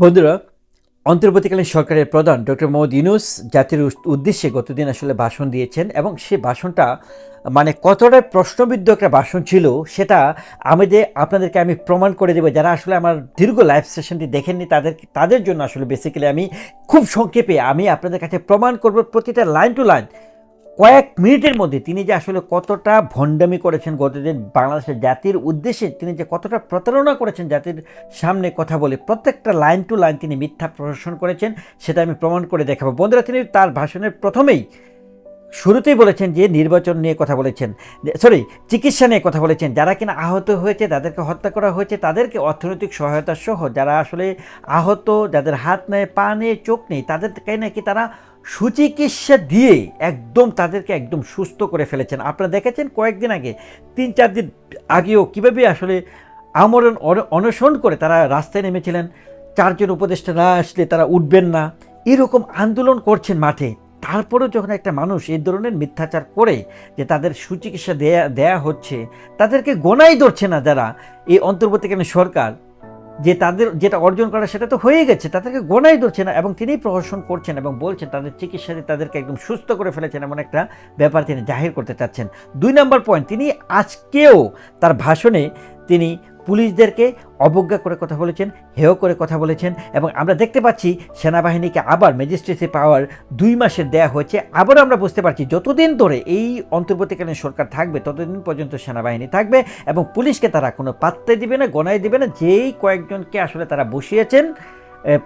বন্ধুরা, অন্তর্বর্তীকালীন সরকারের প্রধান ডক্টর মোহাম্মদ ইউনুস জাতির উদ্দেশ্যে গতদিন আসলে ভাষণ দিয়েছেন এবং সে ভাষণটা মানে কতটা প্রশ্নবিদ্ধ একটা ভাষণ ছিল সেটা আমাদের, আপনাদেরকে আমি প্রমাণ করে দেবো। যারা আসলে আমার দীর্ঘ লাইভ সেশনটি দেখেননি, তাদের তাদের জন্য আসলে বেসিক্যালি আমি খুব সংক্ষেপে আমি আপনাদের কাছে প্রমাণ করব প্রতিটা লাইন টু লাইন কয়েক মিনিটের মধ্যে তিনি যে আসলে কতটা ভণ্ডামি করেছেন গতদিন বাংলাদেশের জাতির উদ্দেশ্যে তিনি যে কতটা প্রতারণা করেছেন জাতির সামনে কথা বলে, প্রত্যেকটা লাইন টু লাইন তিনি মিথ্যা প্রদর্শন করেছেন, সেটা আমি প্রমাণ করে দেখাবো। বন্ধুরা, তিনি তার ভাষণের প্রথমেই শুরুতেই বলেছেন যে নির্বাচন নিয়ে কথা বলেছেন সরি চিকিৎসা নিয়ে কথা বলেছেন। যারা কিনা আহত হয়েছে, তাদেরকে হত্যা করা হয়েছে, তাদেরকে অর্থনৈতিক সহায়তা সহ যারা আসলে আহত, যাদের হাত নেই, পা নেই, চোখ নেই, তাদেরকে নাকি তারা সুচিকিৎসা দিয়ে একদম তাদেরকে একদম সুস্থ করে ফেলেছেন। আপনারা দেখেছেন কয়েকদিন আগে, তিন চার দিন আগেও কীভাবে আসলে আমরণ অন- অনশন করে তারা রাস্তায় নেমেছিলেন। চারজন উপদেষ্টা না আসলে তারা উঠবেন না। এরকম আন্দোলন করছেন মাঠে। তারপরেও যখন একটা মানুষ এই ধরনের মিথ্যাচার করে যে তাদের সুচিকিৎসা দেয়া দেয়া হচ্ছে, তাদেরকে গোনাই ধরছে না যারা। এই অন্তর্বর্তীকালীন সরকার যে তাদের যেটা অর্জন করা সেটা তো হয়ে গেছে, তাদেরকে গোনাই ধরছে না এবং তিনি প্রহসন করছেন এবং বলছেন তাদের চিকিৎসাতে তাদেরকে একদম সুস্থ করে ফেলেছেন এমন একটা ব্যাপার তিনি জাহির করতে চাচ্ছেন। দুই নম্বর পয়েন্ট তিনি আজকেও তার ভাষণে তিনি পুলিশদেরকে অবজ্ঞা করে কথা বলেছেন, হেয় করে কথা বলেছেন এবং আমরা দেখতে পাচ্ছি সেনাবাহিনীকে আবার ম্যাজিস্ট্রেসি পাওয়ার দুই মাসের দেয়া হয়েছে। আবারও আমরা বুঝতে পারছি যতদিন ধরে এই অন্তর্বর্তীকালীন সরকার থাকবে, ততদিন পর্যন্ত সেনাবাহিনী থাকবে এবং পুলিশকে তারা কোনো পাত্তাই দিবে না গণাই দিবে না। যেই কয়েকজনকে আসলে তারা বসিয়েছেন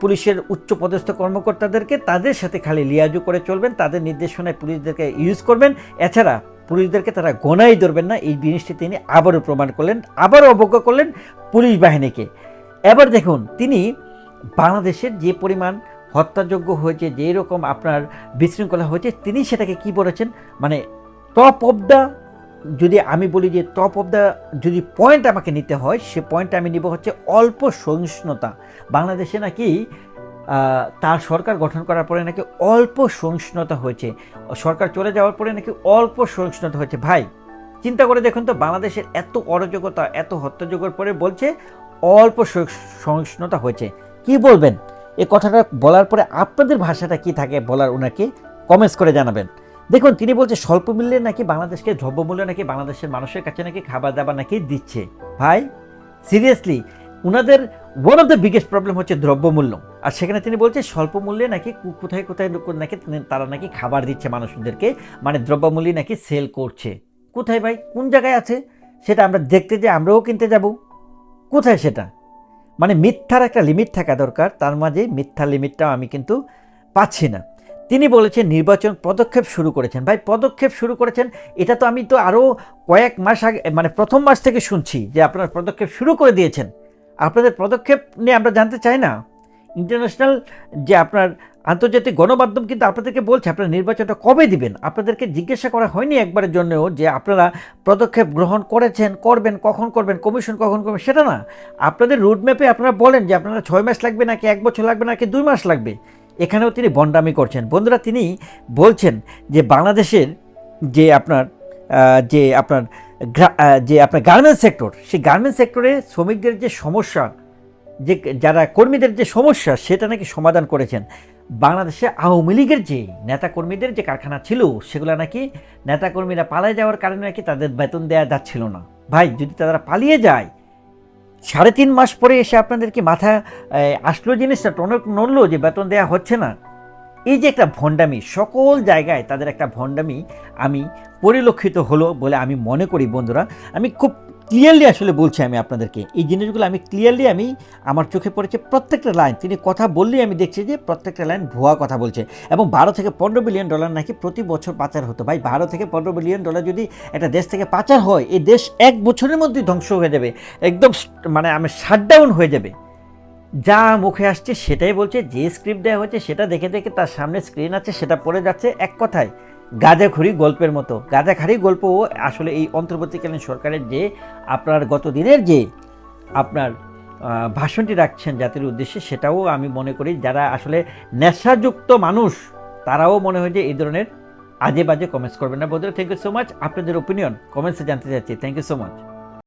পুলিশের উচ্চ পদস্থ কর্মকর্তাদেরকে, তাদের সাথে খালি লিয়াজু করে চলবেন, তাদের নির্দেশনায় পুলিশদেরকে ইউজ করবেন। এছাড়া পুলিশদেরকে তারা গোনাই ধরবেন না। এই জিনিসটি তিনি আবারও প্রমাণ করলেন, আবারও অবজ্ঞা করলেন পুলিশ বাহিনীকে। এবার দেখুন, তিনি বাংলাদেশের যে পরিমাণ হত্যাযোগ্য হয়েছে যে রকম আপনার বিশৃঙ্খলা হয়েছে, তিনি সেটাকে কি বলেছেন? মানে টপ অফ দ্য যদি আমি বলি যে টপ অফ দ্য যদি পয়েন্ট আমাকে নিতে হয়, সে পয়েন্ট আমি নিব হচ্ছে অল্প সহিষ্ণুতা। বাংলাদেশে নাকি তার সরকার গঠন করার পরে নাকি অল্প সহিষ্ণুতা হয়েছে। সরকার চলে যাওয়ার পরে নাকি অল্প সহিষ্ণুতা হয়েছে। ভাই, চিন্তা করে দেখুন তো, বাংলাদেশের এত অরাজকতা, এত হত্যাযোগ্যর পরে বলছে অল্প সহিষ্ণুতা হয়েছে। কি বলবেন? এ কথাটা বলার পরে আপনাদের ভাষাটা কি থাকে বলার ওনাকে কমেন্টস করে জানাবেন। দেখুন, তিনি বলছে, স্বল্প মূল্যে নাকি বাংলাদেশকে দ্রব্যমূল্য নাকি বাংলাদেশের মানুষের কাছে নাকি খাবার দাবার নাকি দিচ্ছে। ভাই সিরিয়াসলি ওনাদের one of the biggest problem হচ্ছে দ্রব্যমূল্য। আর সেখানে তিনি বলছে স্বল্প মূল্যে নাকি কোথায় কোথায় নাকি তারা নাকি খাবার দিচ্ছে মানুষদেরকে মানে দ্রব্যমূল্যে নাকি সেল করছে। কোথায় ভাই? কোন জায়গায় আছে? সেটা আমরা দেখতে যে আমরাও কিনতে যাব। কোথায় সেটা? মানে মিথ্যার একটা লিমিট থাকা দরকার, তার মাঝে মিথ্যা লিমিটটাও আমি কিন্তু পাচ্ছি না। তিনি বলেছেন, নির্বাচন পদক্ষেপ শুরু করেছেন। ভাই, পদক্ষেপ শুরু করেছেন, এটা তো আমি তো আরও কয়েক মাস আগে মানে প্রথম মাস থেকে শুনছি যে আপনারা পদক্ষেপ শুরু করে দিয়েছেন। আপনাদের পদক্ষেপ নিয়ে আমরা জানতে চাই না। ইন্টারন্যাশনাল যে আপনার আন্তর্জাতিক গণমাধ্যম কিন্তু আপনাদেরকে বলছে, আপনারা নির্বাচনটা কবে দিবেন? আপনাদেরকে জিজ্ঞাসা করা হয়নি একবারের জন্যও যে আপনারা পদক্ষেপ গ্রহণ করেছেন, করবেন, কখন করবেন, কমিশন কখন করবেন, সেটা না। আপনাদের রুটম্যাপে আপনারা বলেন যে আপনারা ছয় মাস লাগবে নাকি, এক বছর লাগবে নাকি, দুই মাস লাগবে। এখানেও তিনি বন্ডামি করছেন। বন্ধুরা, তিনি বলছেন যে বাংলাদেশের যে আপনার যে আপনার যে আপনার গার্মেন্টস সেক্টর সেই গার্মেন্টস সেক্টরে শ্রমিকদের যে সমস্যা, যে যারা কর্মীদের যে সমস্যা, সেটা নাকি সমাধান করেছেন। বাংলাদেশে আওয়ামী লীগের যে নেতাকর্মীদের যে কারখানা ছিল, সেগুলো নাকি নেতাকর্মীরা পালিয়ে যাওয়ার কারণে নাকি তাদের বেতন দেওয়া যাচ্ছিল না। ভাই, যদি তারা পালিয়ে যায়, সাড়ে তিন মাস পরে এসে আপনাদের কি মাথা আসলো জিনিসটা? টনক নড়লো যে বেতন দেওয়া হচ্ছে না? এই যে একটা ভণ্ডামি, সকল জায়গায় তাদের একটা ভণ্ডামি আমি পরিলক্ষিত হলো বলে আমি মনে করি বন্ধুরা। আমি খুব ক্লিয়ারলি আসলে বলছি আমি আপনাদেরকে, এই জিনিসগুলো আমি ক্লিয়ারলি আমি আমার চোখে পড়েছে প্রত্যেকটা লাইন। তিনি কথা বললেই আমি দেখছি যে প্রত্যেকটা লাইন ভুয়া কথা বলছে। এবং বারো থেকে পনেরো বিলিয়ন ডলার নাকি প্রতি বছর পাচার হতো। ভাই, বারো থেকে পনেরো বিলিয়ন ডলার যদি একটা দেশ থেকে পাচার হয়, এই দেশ এক বছরের মধ্যেই ধ্বংস হয়ে যাবে। একদম মানে আমি শাটডাউন হয়ে যাবে। যা মুখে আসছে সেটাই বলছে, যে স্ক্রিপ্ট দেওয়া হয়েছে সেটা দেখে দেখে তার সামনে স্ক্রিন আছে, সেটা পড়ে যাচ্ছে এক কথায়। গাঁজাখুরি গল্পের মতো। গাঁজাখারি গল্প আসলে এই অন্তর্বর্তীকালীন সরকারের যে আপনার গত দিনের যে আপনার ভাষণটি রাখছেন জাতির উদ্দেশ্যে, সেটাও আমি মনে করি যারা আসলে নেশাযুক্ত মানুষ, তারাও মনে হয় যে এই ধরনের আজে বাজে কমেন্টস করবেন না। বন্ধুরা থ্যাংক ইউ সো মাচ আপনাদের ওপিনিয়ন কমেন্টসে জানতে চাচ্ছি থ্যাংক ইউ সো মাচ